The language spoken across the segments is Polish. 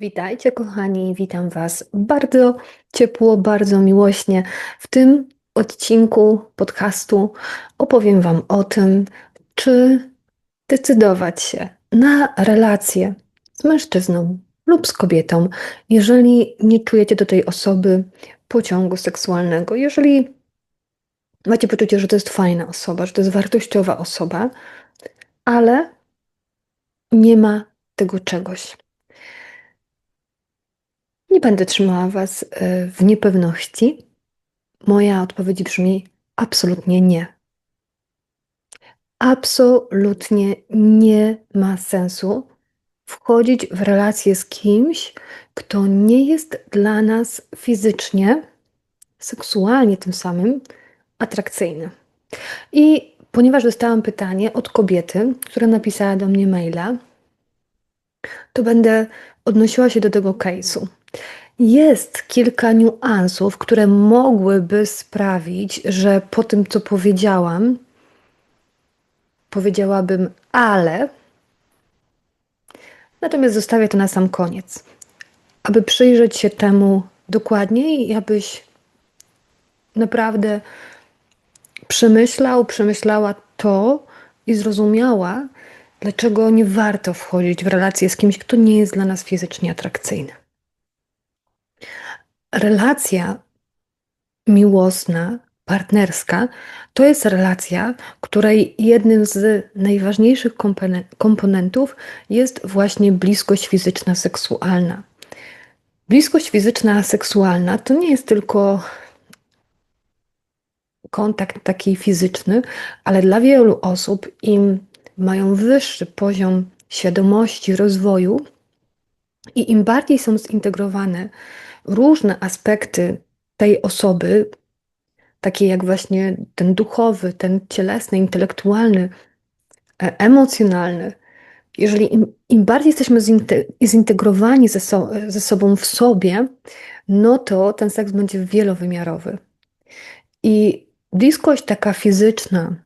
Witajcie, kochani, witam Was bardzo ciepło, bardzo miłośnie. W tym odcinku podcastu opowiem Wam o tym, czy decydować się na relację z mężczyzną lub z kobietą, jeżeli nie czujecie do tej osoby pociągu seksualnego, jeżeli macie poczucie, że to jest fajna osoba, że to jest wartościowa osoba, ale nie ma tego czegoś. Nie będę trzymała Was e, w niepewności. Moja odpowiedź brzmi absolutnie nie. Absolutnie nie ma sensu wchodzić w relację z kimś, kto nie jest dla nas fizycznie, seksualnie tym samym atrakcyjny. I ponieważ dostałam pytanie od kobiety, która napisała do mnie maila, to będę odnosiła się do tego case'u. Jest kilka niuansów, które mogłyby sprawić, że po tym, co powiedziałam, powiedziałabym ale. Natomiast zostawię to na sam koniec, aby przyjrzeć się temu dokładniej i abyś naprawdę przemyślał, przemyślała to i zrozumiała, dlaczego nie warto wchodzić w relację z kimś, kto nie jest dla nas fizycznie atrakcyjny. Relacja miłosna, partnerska to jest relacja, której jednym z najważniejszych komponentów jest właśnie bliskość fizyczna, seksualna. Bliskość fizyczna, seksualna to nie jest tylko kontakt taki fizyczny, ale dla wielu osób im mają wyższy poziom świadomości, rozwoju i im bardziej są zintegrowane różne aspekty tej osoby, takie jak właśnie ten duchowy, ten cielesny, intelektualny, e, emocjonalny, jeżeli im, im bardziej jesteśmy zintegrowani ze, so, ze sobą w sobie, no to ten seks będzie wielowymiarowy. I bliskość taka fizyczna,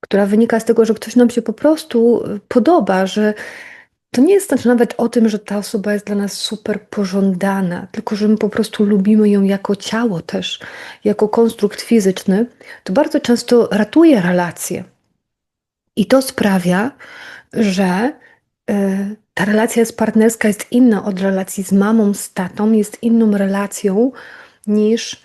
która wynika z tego, że ktoś nam się po prostu podoba, że to nie jest znaczy nawet o tym, że ta osoba jest dla nas super pożądana, tylko że my po prostu lubimy ją jako ciało też, jako konstrukt fizyczny, to bardzo często ratuje relacje. I to sprawia, że y, ta relacja z partnerska jest inna od relacji z mamą, z tatą, jest inną relacją niż y,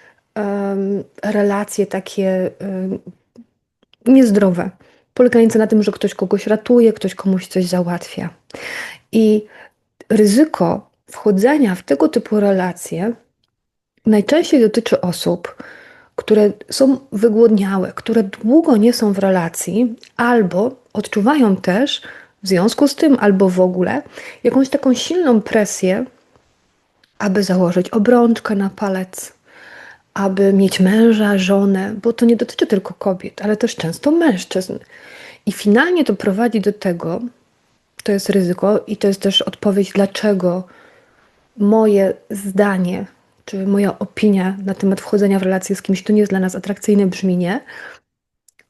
relacje takie y, niezdrowe polegające na tym, że ktoś kogoś ratuje, ktoś komuś coś załatwia. I ryzyko wchodzenia w tego typu relacje najczęściej dotyczy osób, które są wygłodniałe, które długo nie są w relacji, albo odczuwają też w związku z tym, albo w ogóle jakąś taką silną presję, aby założyć obrączkę na palec, aby mieć męża, żonę, bo to nie dotyczy tylko kobiet, ale też często mężczyzn. I finalnie to prowadzi do tego, to jest ryzyko i to jest też odpowiedź, dlaczego moje zdanie, czy moja opinia na temat wchodzenia w relację z kimś, to nie jest dla nas atrakcyjne brzmienie.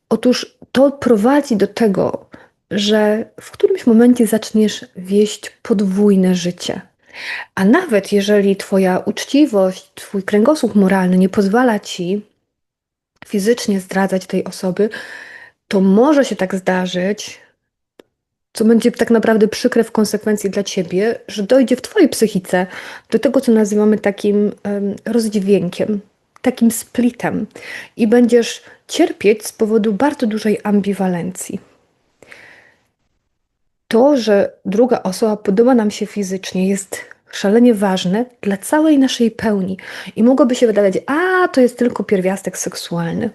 Otóż to prowadzi do tego, że w którymś momencie zaczniesz wieść podwójne życie. A nawet jeżeli Twoja uczciwość, Twój kręgosłup moralny nie pozwala Ci fizycznie zdradzać tej osoby, to może się tak zdarzyć, co będzie tak naprawdę przykre w konsekwencji dla Ciebie, że dojdzie w Twojej psychice do tego, co nazywamy takim um, rozdźwiękiem, takim splitem i będziesz cierpieć z powodu bardzo dużej ambiwalencji. To, że druga osoba podoba nam się fizycznie, jest szalenie ważne dla całej naszej pełni i mogłoby się wydawać, a to jest tylko pierwiastek seksualny.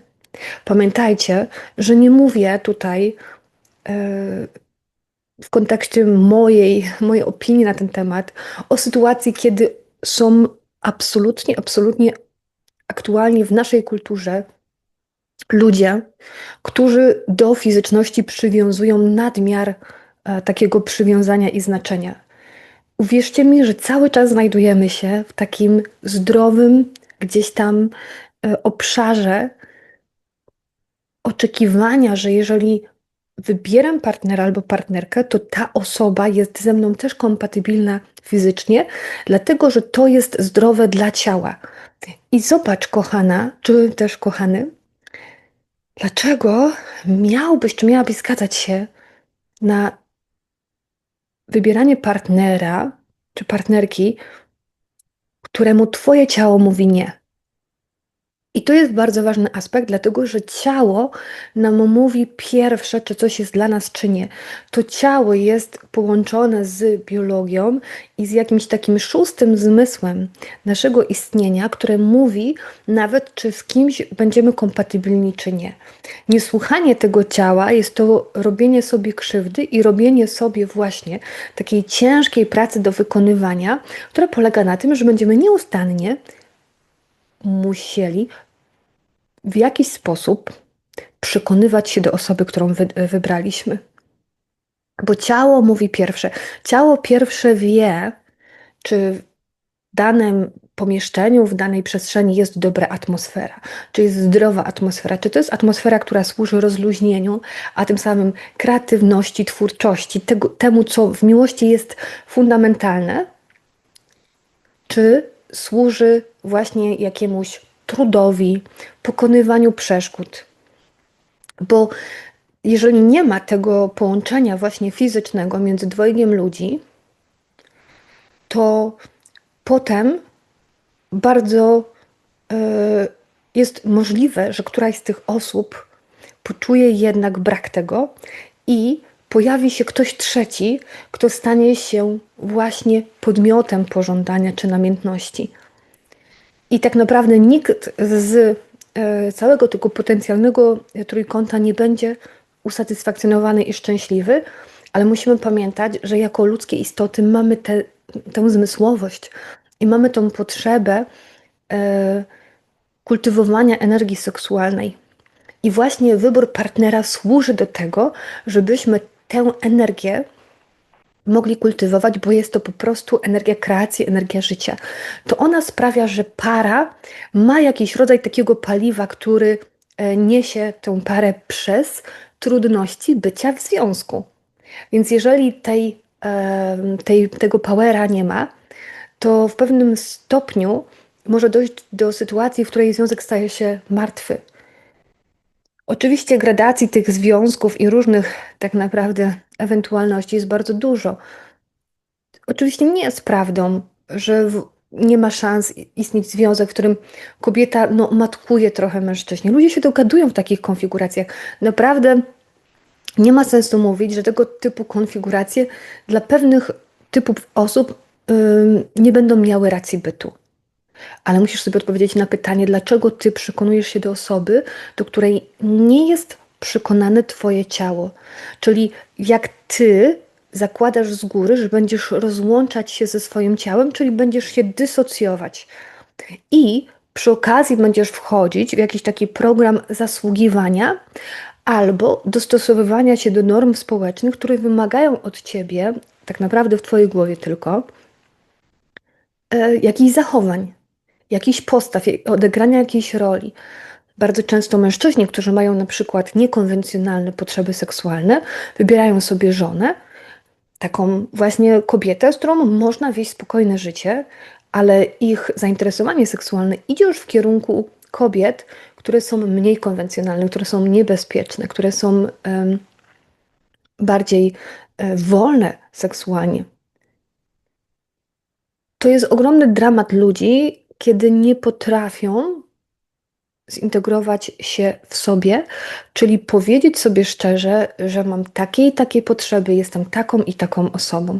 Pamiętajcie, że nie mówię tutaj e, w kontekście mojej, mojej opinii na ten temat o sytuacji, kiedy są absolutnie, absolutnie aktualnie w naszej kulturze ludzie, którzy do fizyczności przywiązują nadmiar e, takiego przywiązania i znaczenia. Uwierzcie mi, że cały czas znajdujemy się w takim zdrowym, gdzieś tam e, obszarze oczekiwania, że jeżeli wybieram partnera albo partnerkę, to ta osoba jest ze mną też kompatybilna fizycznie, dlatego że to jest zdrowe dla ciała. I zobacz, kochana, czy też kochany, dlaczego miałbyś, czy miałabyś zgadzać się na wybieranie partnera czy partnerki, któremu twoje ciało mówi nie. I to jest bardzo ważny aspekt, dlatego że ciało nam mówi pierwsze, czy coś jest dla nas, czy nie. To ciało jest połączone z biologią i z jakimś takim szóstym zmysłem naszego istnienia, które mówi nawet, czy z kimś będziemy kompatybilni, czy nie. Niesłuchanie tego ciała jest to robienie sobie krzywdy i robienie sobie właśnie takiej ciężkiej pracy do wykonywania, która polega na tym, że będziemy nieustannie musieli w jakiś sposób przekonywać się do osoby, którą wy, wybraliśmy. Bo ciało mówi pierwsze. Ciało pierwsze wie, czy w danym pomieszczeniu, w danej przestrzeni jest dobra atmosfera, czy jest zdrowa atmosfera, czy to jest atmosfera, która służy rozluźnieniu, a tym samym kreatywności, twórczości, tego, temu, co w miłości jest fundamentalne, czy służy właśnie jakiemuś trudowi, pokonywaniu przeszkód. Bo jeżeli nie ma tego połączenia właśnie fizycznego między dwojgiem ludzi, to potem bardzo y, jest możliwe, że któraś z tych osób poczuje jednak brak tego i pojawi się ktoś trzeci, kto stanie się właśnie podmiotem pożądania czy namiętności. I tak naprawdę nikt z e, całego tego potencjalnego trójkąta nie będzie usatysfakcjonowany i szczęśliwy, ale musimy pamiętać, że jako ludzkie istoty mamy te, tę zmysłowość i mamy tą potrzebę e, kultywowania energii seksualnej. I właśnie wybór partnera służy do tego, żebyśmy tę energię mogli kultywować, bo jest to po prostu energia kreacji, energia życia. To ona sprawia, że para ma jakiś rodzaj takiego paliwa, który e, niesie tę parę przez trudności bycia w związku. Więc jeżeli tej, tej, tego powera nie ma, to w pewnym stopniu może dojść do sytuacji, w której związek staje się martwy. Oczywiście gradacji tych związków i różnych tak naprawdę ewentualności jest bardzo dużo. Oczywiście nie jest prawdą, że nie ma szans istnieć związek, w którym kobieta no, matkuje trochę mężczyźnie. Ludzie się dogadują w takich konfiguracjach. Naprawdę nie ma sensu mówić, że tego typu konfiguracje dla pewnych typów osób yy, nie będą miały racji bytu. Ale musisz sobie odpowiedzieć na pytanie, dlaczego ty przekonujesz się do osoby, do której nie jest przekonane twoje ciało. Czyli jak ty zakładasz z góry, że będziesz rozłączać się ze swoim ciałem, czyli będziesz się dysocjować. I przy okazji będziesz wchodzić w jakiś taki program zasługiwania albo dostosowywania się do norm społecznych, które wymagają od ciebie, tak naprawdę w twojej głowie tylko, e, jakichś zachowań, jakichś postaw, odegrania jakiejś roli. Bardzo często mężczyźni, którzy mają na przykład niekonwencjonalne potrzeby seksualne, wybierają sobie żonę, taką właśnie kobietę, z którą można wieść spokojne życie, ale ich zainteresowanie seksualne idzie już w kierunku kobiet, które są mniej konwencjonalne, które są niebezpieczne, które są um, bardziej um, wolne seksualnie. To jest ogromny dramat ludzi, kiedy nie potrafią zintegrować się w sobie, czyli powiedzieć sobie szczerze, że mam takie i takie potrzeby, jestem taką i taką osobą.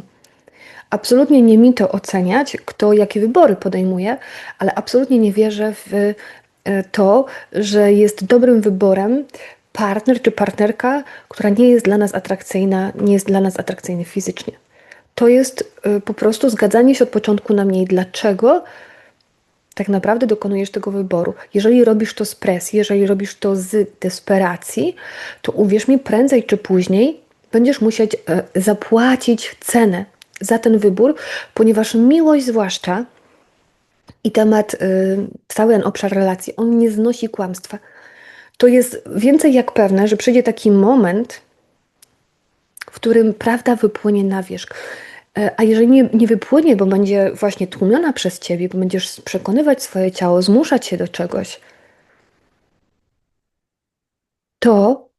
Absolutnie nie mi to oceniać, kto jakie wybory podejmuje, ale absolutnie nie wierzę w e, to, że jest dobrym wyborem partner czy partnerka, która nie jest dla nas atrakcyjna, nie jest dla nas atrakcyjny fizycznie. To jest e, po prostu zgadzanie się od początku na mniej. Dlaczego? Tak naprawdę dokonujesz tego wyboru. Jeżeli robisz to z presji, jeżeli robisz to z desperacji, to uwierz mi, prędzej czy później będziesz musieć e, zapłacić cenę za ten wybór, ponieważ miłość zwłaszcza i temat, y, cały ten obszar relacji, on nie znosi kłamstwa. To jest więcej jak pewne, że przyjdzie taki moment, w którym prawda wypłynie na wierzch. E, a jeżeli nie, nie wypłynie, bo będzie właśnie tłumiona przez ciebie, bo będziesz przekonywać swoje ciało, zmuszać się do czegoś, to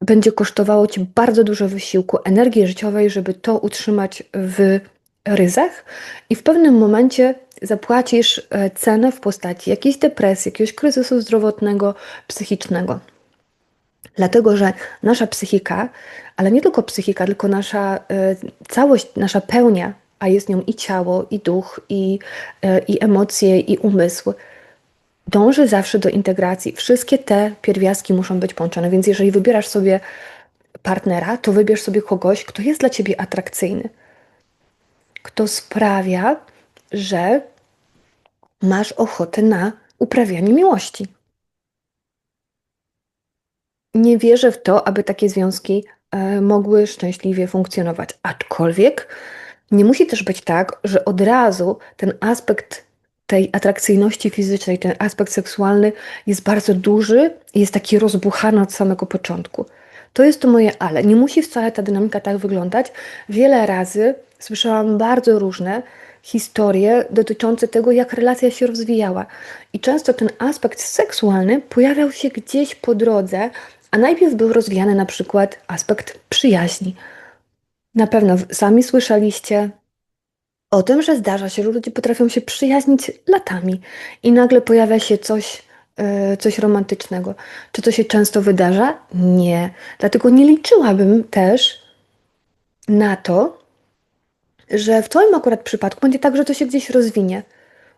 będzie kosztowało ci bardzo dużo wysiłku, energii życiowej, żeby to utrzymać w ryzach, i w pewnym momencie zapłacisz e, cenę w postaci jakiejś depresji, jakiegoś kryzysu zdrowotnego, psychicznego. Dlatego, że nasza psychika, ale nie tylko psychika, tylko nasza y, całość, nasza pełnia, a jest nią i ciało, i duch, y, i emocje, i umysł, dąży zawsze do integracji. Wszystkie te pierwiastki muszą być połączone, więc jeżeli wybierasz sobie partnera, to wybierz sobie kogoś, kto jest dla ciebie atrakcyjny, kto sprawia, że masz ochotę na uprawianie miłości nie wierzę w to, aby takie związki e, mogły szczęśliwie funkcjonować. Aczkolwiek nie musi też być tak, że od razu ten aspekt tej atrakcyjności fizycznej, ten aspekt seksualny jest bardzo duży i jest taki rozbuchany od samego początku. To jest to moje ale. Nie musi wcale ta dynamika tak wyglądać. Wiele razy słyszałam bardzo różne historie dotyczące tego, jak relacja się rozwijała. I często ten aspekt seksualny pojawiał się gdzieś po drodze, a najpierw był rozwijany na przykład aspekt przyjaźni. Na pewno sami słyszeliście o tym, że zdarza się, że ludzie potrafią się przyjaźnić latami i nagle pojawia się coś, yy, coś romantycznego. Czy to się często wydarza? Nie. Dlatego nie liczyłabym też na to, że w Twoim akurat przypadku będzie tak, że to się gdzieś rozwinie,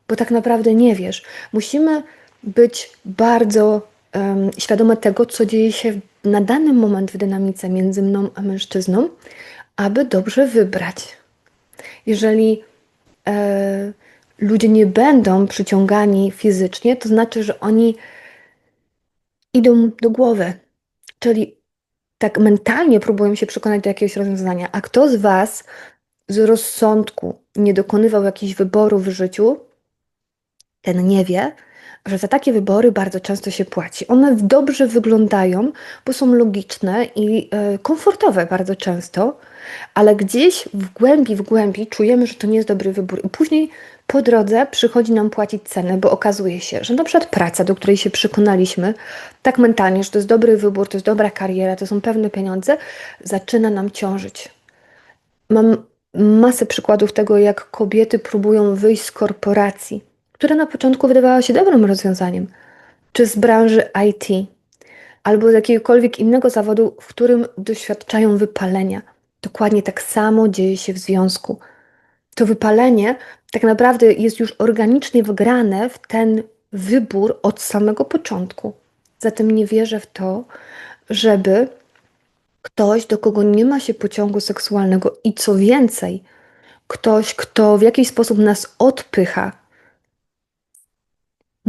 bo tak naprawdę nie wiesz. Musimy być bardzo um, świadome tego, co dzieje się na dany moment w dynamice między mną a mężczyzną, aby dobrze wybrać. Jeżeli e, ludzie nie będą przyciągani fizycznie, to znaczy, że oni idą do głowy, czyli tak mentalnie próbują się przekonać do jakiegoś rozwiązania. A kto z Was z rozsądku nie dokonywał jakichś wyborów w życiu, ten nie wie, że za takie wybory bardzo często się płaci. One dobrze wyglądają, bo są logiczne i e, komfortowe bardzo często, ale gdzieś w głębi, w głębi czujemy, że to nie jest dobry wybór. I później po drodze przychodzi nam płacić cenę, bo okazuje się, że na przykład praca, do której się przekonaliśmy, tak mentalnie, że to jest dobry wybór, to jest dobra kariera, to są pewne pieniądze, zaczyna nam ciążyć. Mam masę przykładów tego, jak kobiety próbują wyjść z korporacji która na początku wydawała się dobrym rozwiązaniem, czy z branży IT, albo z jakiegokolwiek innego zawodu, w którym doświadczają wypalenia. Dokładnie tak samo dzieje się w związku. To wypalenie tak naprawdę jest już organicznie wgrane w ten wybór od samego początku. Zatem nie wierzę w to, żeby ktoś, do kogo nie ma się pociągu seksualnego i co więcej, ktoś, kto w jakiś sposób nas odpycha,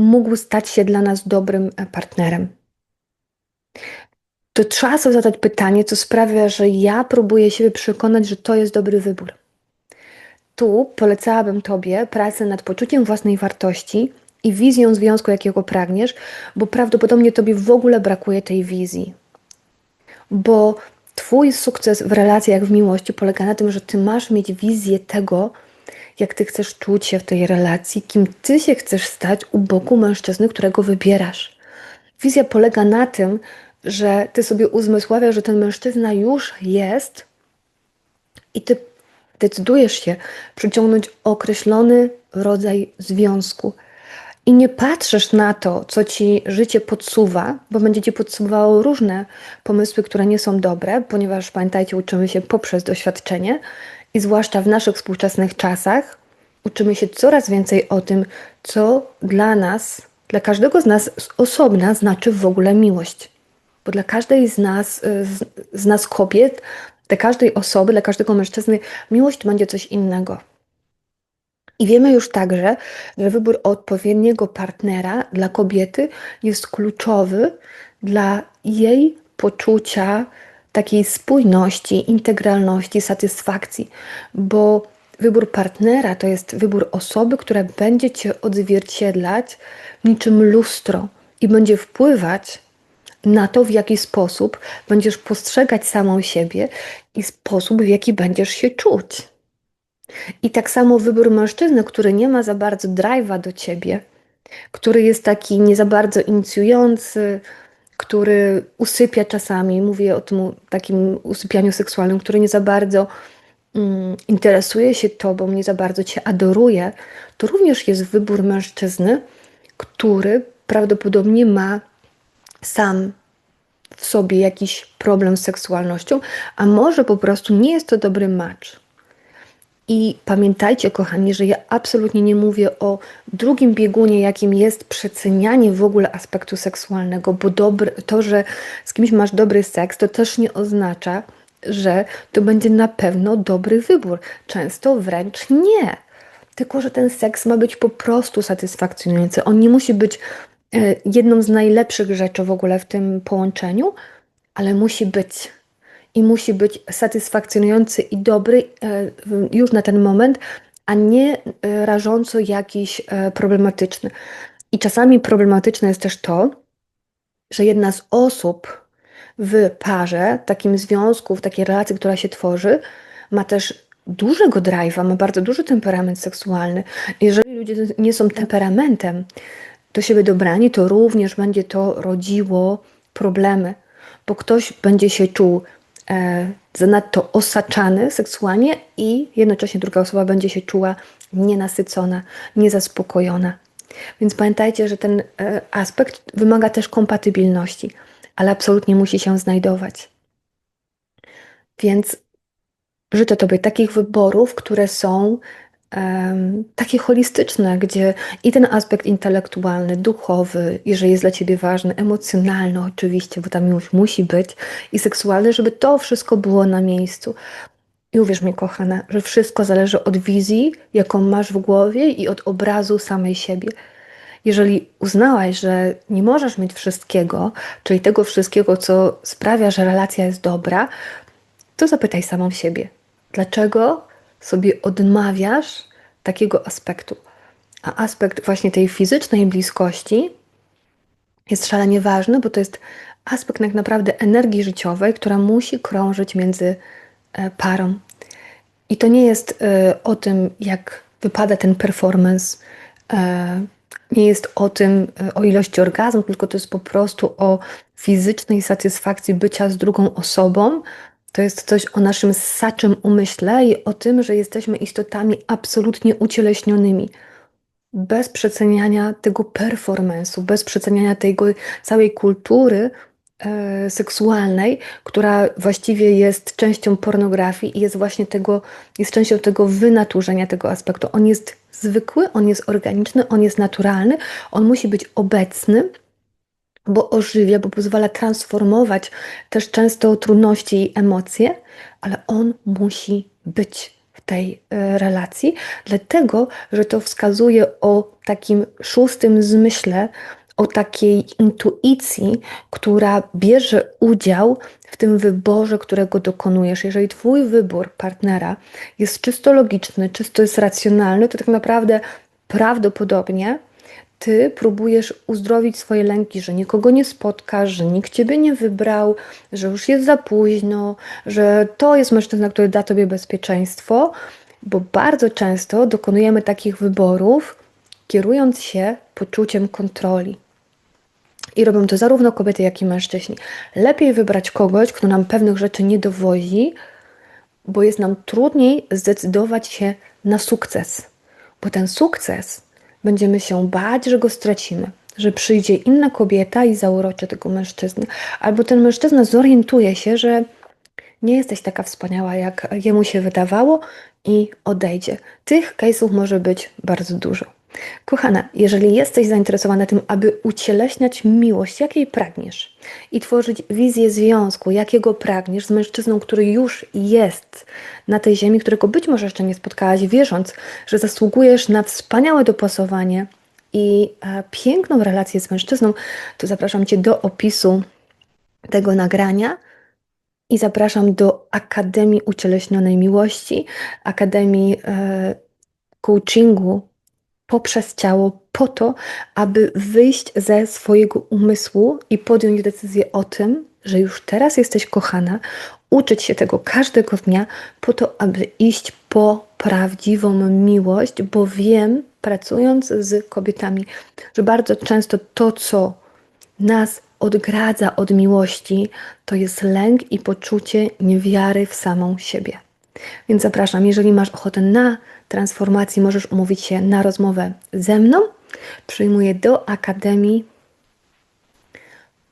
mógł stać się dla nas dobrym e, partnerem. To trzeba sobie zadać pytanie, co sprawia, że ja próbuję siebie przekonać, że to jest dobry wybór. Tu polecałabym Tobie pracę nad poczuciem własnej wartości i wizją związku, jakiego pragniesz, bo prawdopodobnie Tobie w ogóle brakuje tej wizji. Bo Twój sukces w relacjach, w miłości polega na tym, że Ty masz mieć wizję tego, jak ty chcesz czuć się w tej relacji, kim ty się chcesz stać u boku mężczyzny, którego wybierasz. Wizja polega na tym, że ty sobie uzmysławiasz, że ten mężczyzna już jest i ty decydujesz się przyciągnąć określony rodzaj związku. I nie patrzysz na to, co ci życie podsuwa, bo będzie ci podsuwało różne pomysły, które nie są dobre, ponieważ pamiętajcie, uczymy się poprzez doświadczenie i zwłaszcza w naszych współczesnych czasach uczymy się coraz więcej o tym, co dla nas, dla każdego z nas osobna znaczy w ogóle miłość. Bo dla każdej z nas, y, z, z nas kobiet, dla każdej osoby, dla każdego mężczyzny, miłość będzie coś innego. I wiemy już także, że wybór odpowiedniego partnera dla kobiety jest kluczowy dla jej poczucia takiej spójności, integralności, satysfakcji, bo wybór partnera to jest wybór osoby, która będzie cię odzwierciedlać niczym lustro i będzie wpływać na to, w jaki sposób będziesz postrzegać samą siebie i sposób, w jaki będziesz się czuć. I tak samo wybór mężczyzny, który nie ma za bardzo drive'a do ciebie, który jest taki nie za bardzo inicjujący, który usypia czasami, mówię o tym takim usypianiu seksualnym, który nie za bardzo mm, interesuje się tobą, nie za bardzo cię adoruje, to również jest wybór mężczyzny, który prawdopodobnie ma sam w sobie jakiś problem z seksualnością, a może po prostu nie jest to dobry match. I pamiętajcie, kochani, że ja absolutnie nie mówię o drugim biegunie, jakim jest przecenianie w ogóle aspektu seksualnego, bo dobry, to, że z kimś masz dobry seks, to też nie oznacza, że to będzie na pewno dobry wybór. Często wręcz nie. Tylko, że ten seks ma być po prostu satysfakcjonujący. On nie musi być e, jedną z najlepszych rzeczy w ogóle w tym połączeniu, ale musi być i musi być satysfakcjonujący i dobry e, już na ten moment, a nie e, rażąco jakiś e, problematyczny. I czasami problematyczne jest też to, że jedna z osób w parze, takim związku, w takiej relacji, która się tworzy, ma też dużego drive'a, ma bardzo duży temperament seksualny. Jeżeli ludzie nie są temperamentem do siebie dobrani, to również będzie to rodziło problemy, bo ktoś będzie się czuł zanadto osaczany seksualnie i jednocześnie druga osoba będzie się czuła nienasycona, niezaspokojona. Więc pamiętajcie, że ten e, aspekt wymaga też kompatybilności, ale absolutnie musi się znajdować. Więc życzę Tobie takich wyborów, które są takie holistyczne, gdzie i ten aspekt intelektualny, duchowy, jeżeli jest dla Ciebie ważny, emocjonalny oczywiście, bo tam już musi być, i seksualny, żeby to wszystko było na miejscu. I uwierz mi, kochana, że wszystko zależy od wizji, jaką masz w głowie i od obrazu samej siebie. Jeżeli uznałaś, że nie możesz mieć wszystkiego, czyli tego wszystkiego, co sprawia, że relacja jest dobra, to zapytaj samą siebie, dlaczego sobie odmawiasz takiego aspektu. A aspekt właśnie tej fizycznej bliskości jest szalenie ważny, bo to jest aspekt tak naprawdę energii życiowej, która musi krążyć między e, parą. I to nie jest e, o tym, jak wypada ten performance, e, nie jest o tym, o ilości orgazmu, tylko to jest po prostu o fizycznej satysfakcji bycia z drugą osobą, to jest coś o naszym ssaczym umyśle i o tym, że jesteśmy istotami absolutnie ucieleśnionymi. Bez przeceniania tego performance'u, bez przeceniania tej całej kultury e, seksualnej, która właściwie jest częścią pornografii i jest właśnie tego, jest częścią tego wynaturzenia tego aspektu. On jest zwykły, on jest organiczny, on jest naturalny, on musi być obecny bo ożywia, bo pozwala transformować też często trudności i emocje, ale on musi być w tej e, relacji, dlatego że to wskazuje o takim szóstym zmyśle, o takiej intuicji, która bierze udział w tym wyborze, którego dokonujesz. Jeżeli Twój wybór partnera jest czysto logiczny, czysto jest racjonalny, to tak naprawdę prawdopodobnie ty próbujesz uzdrowić swoje lęki, że nikogo nie spotkasz, że nikt ciebie nie wybrał, że już jest za późno, że to jest mężczyzna, który da tobie bezpieczeństwo, bo bardzo często dokonujemy takich wyborów, kierując się poczuciem kontroli. I robią to zarówno kobiety, jak i mężczyźni. Lepiej wybrać kogoś, kto nam pewnych rzeczy nie dowozi, bo jest nam trudniej zdecydować się na sukces. Bo ten sukces będziemy się bać, że go stracimy, że przyjdzie inna kobieta i zauroczy tego mężczyznę, albo ten mężczyzna zorientuje się, że nie jesteś taka wspaniała, jak jemu się wydawało i odejdzie. Tych case'ów może być bardzo dużo. Kochana, jeżeli jesteś zainteresowana tym, aby ucieleśniać miłość, jakiej pragniesz, i tworzyć wizję związku, jakiego pragniesz z mężczyzną, który już jest na tej ziemi, którego być może jeszcze nie spotkałaś, wierząc, że zasługujesz na wspaniałe dopasowanie i e, piękną relację z mężczyzną, to zapraszam Cię do opisu tego nagrania. I zapraszam do Akademii Ucieleśnionej Miłości, Akademii e, Coachingu poprzez ciało po to, aby wyjść ze swojego umysłu i podjąć decyzję o tym, że już teraz jesteś kochana, uczyć się tego każdego dnia po to, aby iść po prawdziwą miłość, bo wiem, pracując z kobietami, że bardzo często to, co nas odgradza od miłości, to jest lęk i poczucie niewiary w samą siebie. Więc zapraszam, jeżeli masz ochotę na transformację, możesz umówić się na rozmowę ze mną. Przyjmuję do Akademii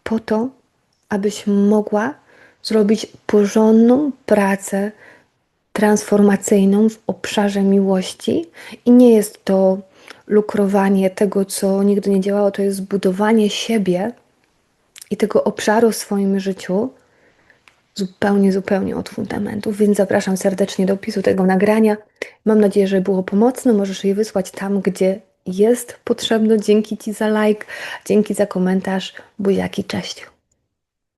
po to, abyś mogła zrobić porządną pracę transformacyjną w obszarze miłości i nie jest to lukrowanie tego, co nigdy nie działało, to jest budowanie siebie i tego obszaru w swoim życiu zupełnie, zupełnie od fundamentów, więc zapraszam serdecznie do opisu tego nagrania. Mam nadzieję, że było pomocne. Możesz je wysłać tam, gdzie jest potrzebne. Dzięki Ci za like, dzięki za komentarz. Buziaki, cześć.